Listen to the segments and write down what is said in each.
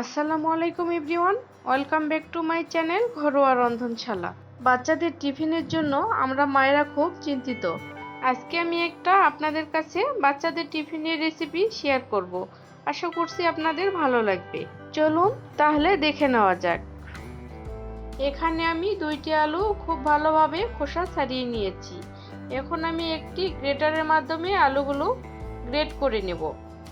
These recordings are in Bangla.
আসসালামু আলাইকুম everyone, welcome back to my channel ঘরোয়া রন্ধনশালা। বাচ্চাদের টিফিনের জন্য আমরা মায়েরা খুব চিন্তিত। আজকে আমি একটা আপনাদের কাছে বাচ্চাদের টিফিনের রেসিপি শেয়ার করব। আশা করছি আপনাদের ভালো লাগবে। চলুন তাহলে দেখে নেওয়া যাক। এখানে আমি দুইটি আলু খুব ভালোভাবে খোসা ছাড়িয়ে নিয়েছি। এখন আমি একটি গ্রেটারের মাধ্যমে আলুগুলো গ্রেট করে নেব।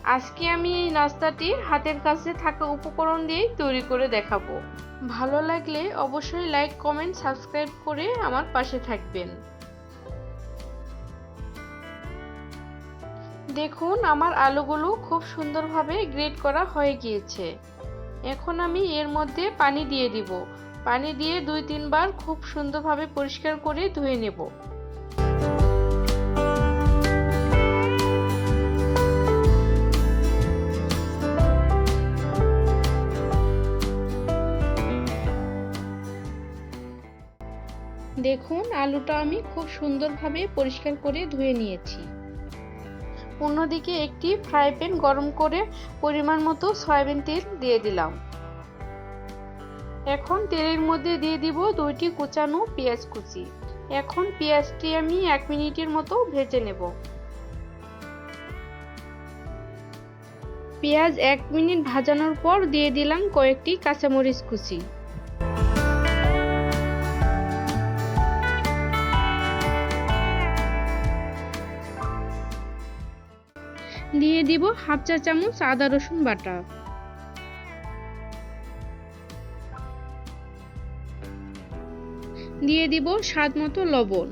আজকে আমি এই নাস্তাটি হাতের কাছে থাকা উপকরণ দিয়েই তৈরি করে দেখাবো। ভালো লাগলে অবশ্যই লাইক কমেন্ট সাবস্ক্রাইব করে আমার পাশে থাকবেন। দেখুন, আমার আলুগুলো খুব সুন্দরভাবে গ্রেট করা হয়ে গিয়েছে। এখন আমি এর মধ্যে পানি দিয়ে দিব। পানি দিয়ে দুই তিনবার খুব সুন্দরভাবে পরিষ্কার করে ধুয়ে নেব। দেখুন, আলুটা আমি খুব সুন্দরভাবে পরিষ্কার করে ধুয়ে নিয়েছি। অন্যদিকে একটি ফ্রাই প্যান গরম করে পরিমাণ মতো সয়াবিন তেল দিয়ে দিলাম। এখন তেলের মধ্যে দিয়ে দিব দুইটি কুচানো পেঁয়াজ কুচি। এখন পেঁয়াজটি আমি এক মিনিটের মতো ভেজে নেব। পেঁয়াজ এক মিনিট ভাজানোর পর দিয়ে দিলাম কয়েকটি কাঁচামরিচ কুচি। দিব হাফ চা চামচ আদা রসুন বাটা। দিয়ে দিব স্বাদ মতো লবণ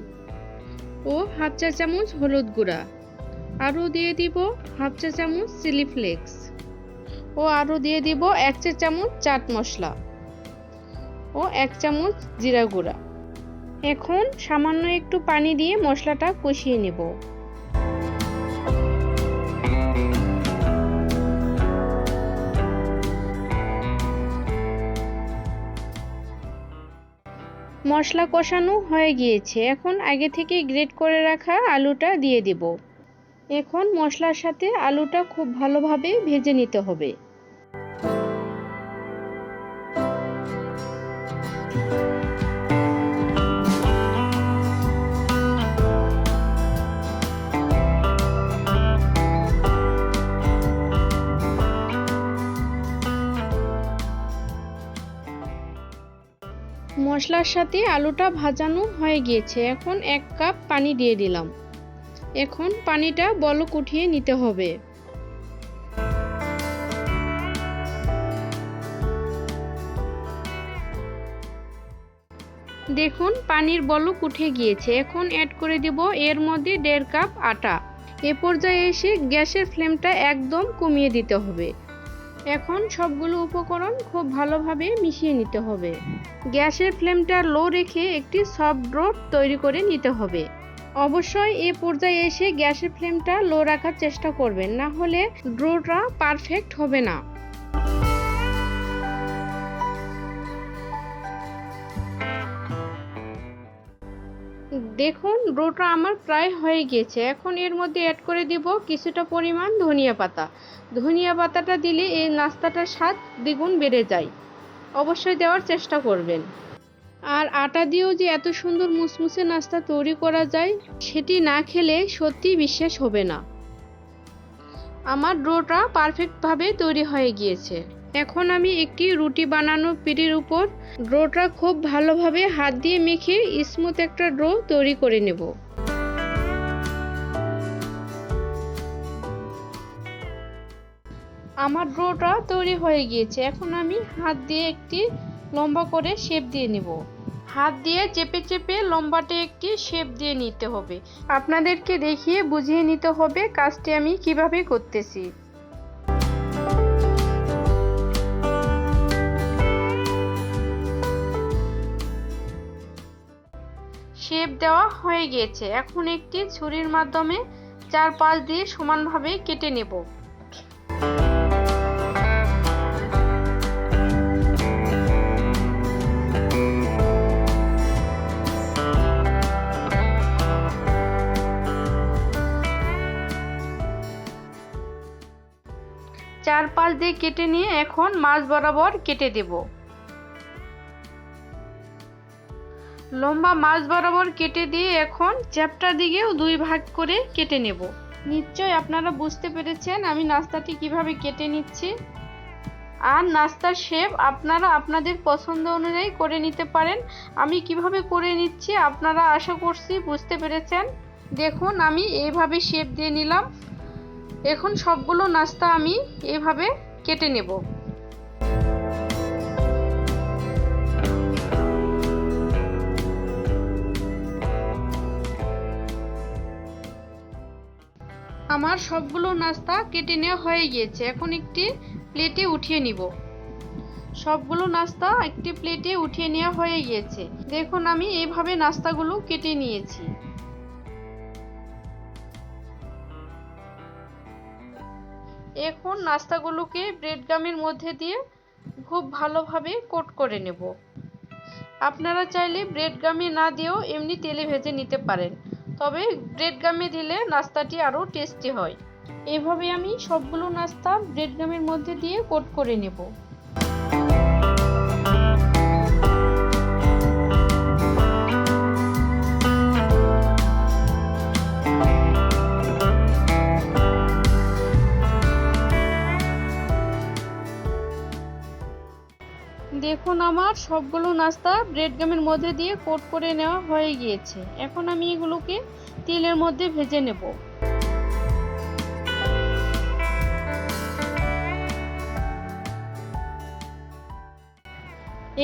ও হাফ চা চামচ হলুদ গুঁড়া। আরও দিয়ে দিব হাফ চা চামচ চিলি ফ্লেক্স ও আরও দিয়ে দিব এক চা চামচ চাট মশলা ও এক চামচ জিরা গুঁড়া। এখন সামান্য একটু পানি দিয়ে মশলাটা কষিয়ে নেব। মশলা কষানো হয়ে গিয়েছে। এখন আগে থেকে গ্রেট করে রাখা আলুটা দিয়ে দেব। এখন মশলার সাথে আলুটা খুব ভালোভাবে ভেজে নিতে হবে। মশলার সাথে আলুটা ভাজানো হয়ে গিয়েছে। এখন এক কাপ পানি দিয়ে দিলাম। এখন পানিটা বলক উঠিয়ে নিতে হবে। দেখুন, পানির বলক উঠে গিয়েছে। এখন অ্যাড করে দেব এর মধ্যে দেড় কাপ আটা। এ পর্যায়ে এসে গ্যাসের ফ্লেমটা একদম কমিয়ে দিতে হবে। এখন সবগুলো উপকরণ খুব ভালোভাবে মিশিয়ে নিতে হবে। গ্যাসের ফ্লেমটা লো রেখে একটি সফট ড্রো তৈরি করে নিতে হবে। অবশ্যই এ পর্যায়ে এসে গ্যাসের ফ্লেমটা লো রাখার চেষ্টা করবেন, না হলে ড্রোটা পারফেক্ট হবে না। দেখুন ডোটা আমার প্রায় হয়ে গিয়েছে। এখন এর মধ্যে অ্যাড করে দিব কিছুটা পরিমাণ ধনিয়া পাতা। ধনিয়া পাতাটা দিলে এই নাস্তাটার স্বাদ দ্বিগুণ বেড়ে যায়। অবশ্যই দেওয়ার চেষ্টা করবেন। আর আটা দিয়েও যে এত সুন্দর মুসমুসে নাস্তা তৈরি করা যায়, সেটি না খেলে সত্যি বিশ্বাস হবে না। আমার ডোটা পারফেক্টভাবে তৈরি হয়ে গিয়েছে। এখন আমি একটি রুটি বানানো পিড়ির উপর ড্রোটা খুব ভালোভাবে হাত দিয়ে মেখে স্মুথ একটা ড্রো তৈরি করে নেব। আমার ড্রোটা তৈরি হয়ে গিয়েছে। এখন আমি হাত দিয়ে একটি লম্বা করে শেপ দিয়ে নেব। হাত দিয়ে চেপে চেপে লম্বাটে একটি শেপ দিয়ে নিতে হবে। আপনাদেরকে দেখিয়ে বুঝিয়ে নিতে হবে কাজটি আমি কীভাবে করতেছি। শেপ দেওয়া হয়ে গিয়েছে। এখন একটি ছুরির মাধ্যমে চার পাশ দিয়ে সমানভাবে কেটে নেব। চার পাশ দিয়ে কেটে নিয়ে এখন মাছ বরাবর কেটে দেব। লম্বা মাছ বরাবর কেটে দিয়ে এখন চ্যাপটার দিকেও দুই ভাগ করে কেটে নেব। নিশ্চয় আপনারা বুঝতে পেরেছেন আমি নাস্তাটি কীভাবে কেটে নিচ্ছি। আর নাস্তার শেপ আপনারা আপনাদের পছন্দ অনুযায়ী করে নিতে পারেন। আমি কীভাবে করে নিচ্ছি আপনারা আশা করছি বুঝতে পেরেছেন। দেখুন, আমি এইভাবে শেপ দিয়ে নিলাম। এখন সবগুলো নাস্তা আমি এইভাবে কেটে নেব। আমার সবগুলো নাস্তা কেটে নেওয়া হয়ে গিয়েছে। এখন একটি প্লেটে উঠিয়ে নিব। সবগুলো নাস্তা একটি প্লেটে উঠিয়ে নেওয়া হয়ে গিয়েছে। দেখুন, আমি এইভাবে নাস্তাগুলো কেটে নিয়েছি। এখন নাস্তাগুলোকে ব্রেড গামের মধ্যে দিয়ে খুব ভালোভাবে কোট করে নেব। আপনারা চাইলে ব্রেড গামে না দিয়েও এমনি তেলে ভেজে নিতে পারেন। তবে ব্রেড গামে দিলে নাস্তাটি আরও টেস্টি হয়। এভাবে আমি সবগুলো নাস্তা ব্রেড গামের মধ্যে দিয়ে কোট করে নেব। আমার সবগুলো নাস্তা ব্রেড গামের মধ্যে দিয়ে কোট করে নেওয়া হয়ে গিয়েছে। এখন আমি এগুলোকে তেলের মধ্যে ভেজে নেব।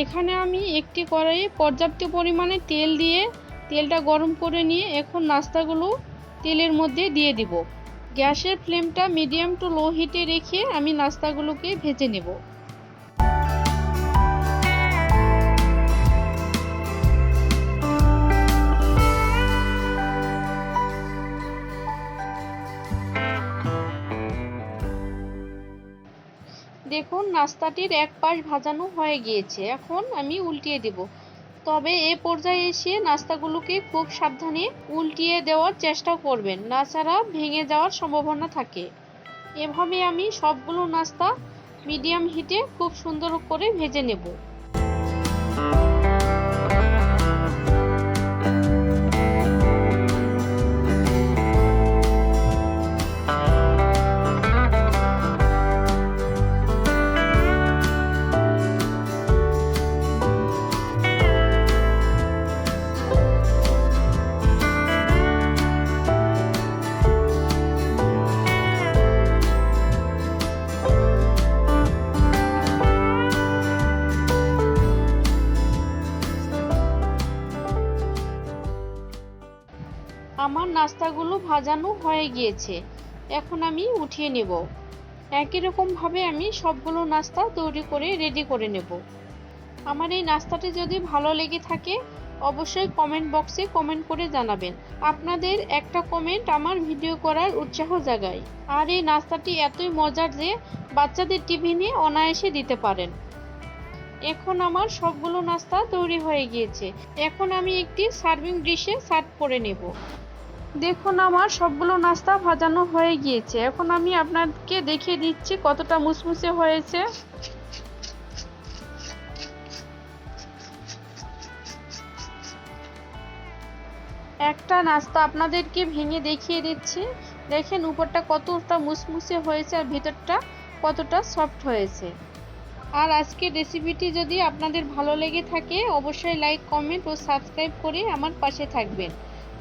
এখানে আমি একটি কড়াইয়ে পর্যাপ্ত পরিমাণে তেল দিয়ে তেলটা গরম করে নিয়ে এখন নাস্তাগুলো তেলের মধ্যে দিয়ে দিব। গ্যাসের ফ্লেমটা মিডিয়াম টু লো হিটে রেখে আমি নাস্তাগুলোকে ভেজে নেব। দেখুন, নাস্তাটির এক পাশ ভাজানো হয়ে গিয়েছে। এখন আমি উল্টিয়ে দেব। তবে এ পর্যায়ে এসে নাস্তাগুলোকে খুব সাবধানে উল্টিয়ে দেওয়ার চেষ্টা করবেন। নাছাড়া ভেঙে যাওয়ার সম্ভাবনা থাকে। এভাবে আমি সবগুলো নাস্তা মিডিয়াম হিটে খুব সুন্দর করে ভেজে নেব। আমার নাস্তাগুলো ভাজানো হয়ে গিয়েছে। এখন আমি উঠিয়ে নেব। একই রকমভাবে আমি সবগুলো নাস্তা তৈরি করে রেডি করে নেব। আমার এই নাস্তাটি যদি ভালো লেগে থাকে, অবশ্যই কমেন্ট বক্সে কমেন্ট করে জানাবেন। আপনাদের একটা কমেন্ট আমার ভিডিও করার উৎসাহ জাগায়। আর এই নাস্তাটি এতই মজার যে, বাচ্চাদের টিফিনে অনায়াসে দিতে পারেন। এখন আমার সবগুলো নাস্তা তৈরি হয়ে গিয়েছে। এখন আমি একটি সার্ভিং ডিশে সার্ভ করে নেব। দেখুন, আমার সবগুলো নাস্তা ভাজানো হয়ে গিয়েছে। এখন আমি আপনাকে দেখিয়ে দিচ্ছি কতটা মুসমুসে হয়েছে। একটা নাস্তা আপনাদেরকে ভেঙে দেখিয়ে দিচ্ছি। দেখেন, উপরটা কতটা মুসমুসে হয়েছে আর ভিতরটা কতটা সফট হয়েছে। আর আজকের রেসিপিটি যদি আপনাদের ভালো লেগে থাকে, অবশ্যই লাইক, কমেন্ট ও সাবস্ক্রাইব করে আমার পাশে থাকবেন।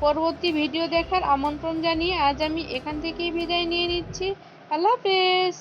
পরবর্তী ভিডিও দেখার আমন্ত্রণ জানিয়ে আজ আমি এখান থেকেই বিদায় নিয়ে নিচ্ছি। আল্লাহ হাফেজ।